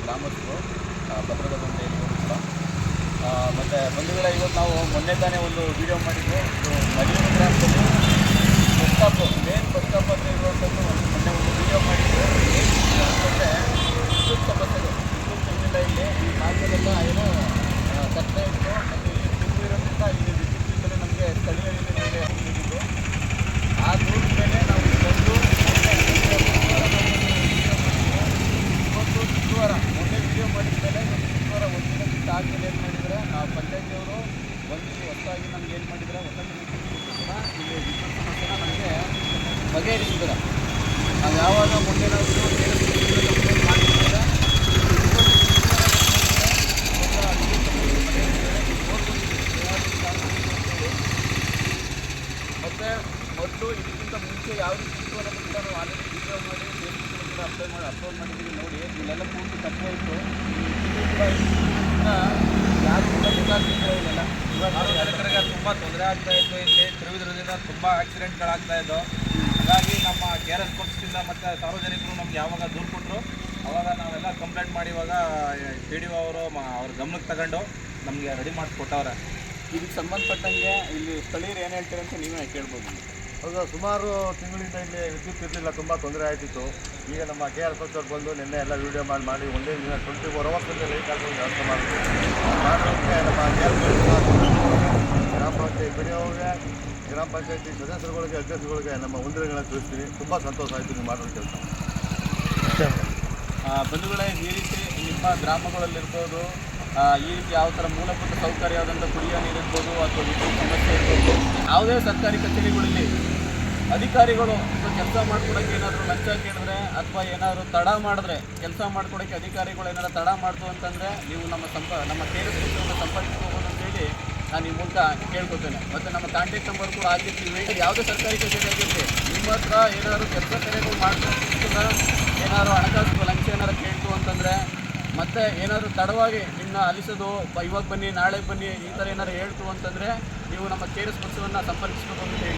ಗ್ರಾಮಸ್ಥರು ಭದ್ರತಾ ಬಂಡೆಯಲ್ಲಿ ಕೂಡ ಮತ್ತು ಬಂಧುಗಳ, ಇವತ್ತು ನಾವು ಮೊನ್ನೆ ತಾನೇ ಒಂದು ವಿಡಿಯೋ ಮಾಡಿದ್ದು ಮದುವೆ ಗ್ರಾಮದಲ್ಲಿ ಹೊಸ ಮಾಡಿದರೆ ನಾವು ಪಂಚಾಯತಿಯವರು ಬಂದು ಇಲ್ಲಿ ಹೊಸದಾಗಿ ನಮ್ಗೆ ಏನು ಮಾಡಿದರೆ ಹೊಸ ಕೂಡ ಇಲ್ಲಿ ವಿದ್ಯುತ್ ಸಮಸ್ಯೆನ ನಮಗೆ ಬಗೆಹರಿಸಿದ್ದಾರೆ. ನಾವು ಯಾವಾಗ ಮುಂದೇನಾದರೂ ಮತ್ತು ಇದಕ್ಕಿಂತ ಮುಂಚೆ ಯಾವ ರೀತಿ ಮಾಡಿ ಕೂಡ ಅಪ್ಲೋಡ್ ಮಾಡಿ ಮಾಡಿದ್ದೀವಿ ನೋಡಿ. ಇಲ್ಲೆಲ್ಲ ಪೂರ್ತಿ ಕಟ್ಟೆ ಇತ್ತು. ಕೂಡ ಇಲ್ಲೆಲ್ಲ ಇವಾಗ ತುಂಬ ತೊಂದರೆ ಆಗ್ತಾ ಇತ್ತು. ಇಲ್ಲಿ ತಿರುವುದರಿಂದ ತುಂಬ ಆಕ್ಸಿಡೆಂಟ್ಗಳಾಗ್ತಾ ಇದ್ದವು. ಹಾಗಾಗಿ ನಮ್ಮ ಕೆ ಆರ್ ಎಸ್ ಪಕ್ಷದಿಂದ ಮತ್ತು ಸಾರ್ವಜನಿಕರು ನಮ್ಗೆ ಯಾವಾಗ ದೂರು ಕೊಟ್ಟರು ಅವಾಗ ನಾವೆಲ್ಲ ಕಂಪ್ಲೇಂಟ್ ಮಾಡಿ ಇವಾಗ ಪಿ ಡಿ ಒ ಅವರು ಅವ್ರ ಗಮನಕ್ಕೆ ತಗೊಂಡು ನಮಗೆ ರೆಡಿ ಮಾಡಿಸ್ಕೊಟ್ಟವ್ರೆ ಇದಕ್ಕೆ ಸಂಬಂಧಪಟ್ಟಂಗೆ ಇಲ್ಲಿ ಸ್ಥಳೀಯರು ಏನು ಹೇಳ್ತಾರೆ ಅಂತ ನೀವೇ ಕೇಳ್ಬೋದು. ಹೌದು, ಸುಮಾರು ತಿಂಗಳಿಂದ ಇಲ್ಲಿ ವಿದ್ಯುತ್ ಇರಲಿಲ್ಲ, ತುಂಬ ತೊಂದರೆ ಆಯ್ತಿತ್ತು. ಈಗ ನಮ್ಮ ಕೆ ಆರ್ ಅವ್ರು ಬಂದು ನಿನ್ನೆ ಎಲ್ಲ ವೀಡಿಯೋ ಮಾಡಿ ಮಾಡಿ, ಒಂದೇ ದಿನ ಟ್ವೆಂಟಿ ಫೋರ್ ಅವರ್ಸಲ್ಲಿ ಲೈಟ್ ಹಾಕೋ ವ್ಯವಸ್ಥೆ ಮಾಡಿದ್ರು. ಮಾಡೋದಕ್ಕೆ ನಮ್ಮ ಗ್ರಾಮ ಪಂಚಾಯತ್ ಬಿಡಿಯೋರಿಗೆ ಗ್ರಾಮ ಪಂಚಾಯತಿ ಸದಸ್ಯರುಗಳಿಗೆ, ಅಧ್ಯಕ್ಷರುಗಳಿಗೆ ನಮ್ಮ ವಂದನೆಗಳನ್ನ ತಿಳಿಸ್ತೀವಿ. ತುಂಬ ಸಂತೋಷ ಆಯಿತು ನೀವು ಮಾಡೋ ಕೆಲಸ. ಬಂಧುಗಳೇ, ಈ ರೀತಿ ನಿಮ್ಮ ಗ್ರಾಮಗಳಲ್ಲಿರ್ಬೋದು ಈ ರೀತಿ ಯಾವ ಥರ ಮೂಲಭೂತ ಸೌಕರ್ಯವಾದಂಥ ಕುಡಿಯೋ ನೀರಿರ್ಬೋದು ಅಥವಾ ವಿದ್ಯುತ್ ಸಮಸ್ಯೆ ಇರ್ಬೋದು, ಯಾವುದೇ ಸರ್ಕಾರಿ ಕಚೇರಿಗಳಲ್ಲಿ ಅಧಿಕಾರಿಗಳು ಕೆಲಸ ಮಾಡ್ಕೊಡಕ್ಕೆ ಏನಾದರೂ ಲಂಚ ಕೇಳಿದ್ರೆ ಅಥವಾ ಏನಾದರೂ ತಡ ಮಾಡಿದ್ರೆ, ಕೆಲಸ ಮಾಡ್ಕೊಡೋಕ್ಕೆ ಅಧಿಕಾರಿಗಳು ಏನಾದರೂ ತಡ ಮಾಡ್ತು ಅಂತಂದರೆ ನೀವು ನಮ್ಮ ಸಂಪ, ನಮ್ಮ ಕೇಂದ್ರ ಸಂಪರ್ಕಿಸ್ಕೋಬೋದು ಅಂತೇಳಿ ನಾನು ಈ ಮೂಲಕ ಕೇಳ್ಕೊತೇನೆ. ಮತ್ತು ನಮ್ಮ ಕಾಂಟ್ಯಾಕ್ಟ್ ನಂಬರ್ ಕೂಡ ಹಾಕಿರ್ತೀವಿ. ಯಾವುದೇ ಸರ್ಕಾರಿ ಕಚೇರಿ ಆಗಿರಲಿ, ನಿಮ್ಮ ಹತ್ರ ಏನಾದರೂ ಕೆಲಸ ಕಾರ್ಯಗಳು ಮಾಡ್ಕೊಂಡು ಏನಾದರೂ ಹಣಕಾಸು ಲಂಚ ಏನಾದ್ರು ಕೇಳ್ತು ಅಂತಂದರೆ, ಮತ್ತೆ ಏನಾದರೂ ತಡವಾಗಿ ನಿಮ್ಮನ್ನ ಅಲಿಸೋದು ಇವಾಗ ಬನ್ನಿ, ನಾಳೆ ಬನ್ನಿ, ಈ ಥರ ಏನಾರು ಹೇಳ್ತು ಅಂತಂದರೆ ನೀವು ನಮ್ಮ ಕೇರಿಸ್ ಪಕ್ಷವನ್ನು ಸಂಪರ್ಕಿಸ್ಬೇಕು ಅಂತ ಹೇಳಿ.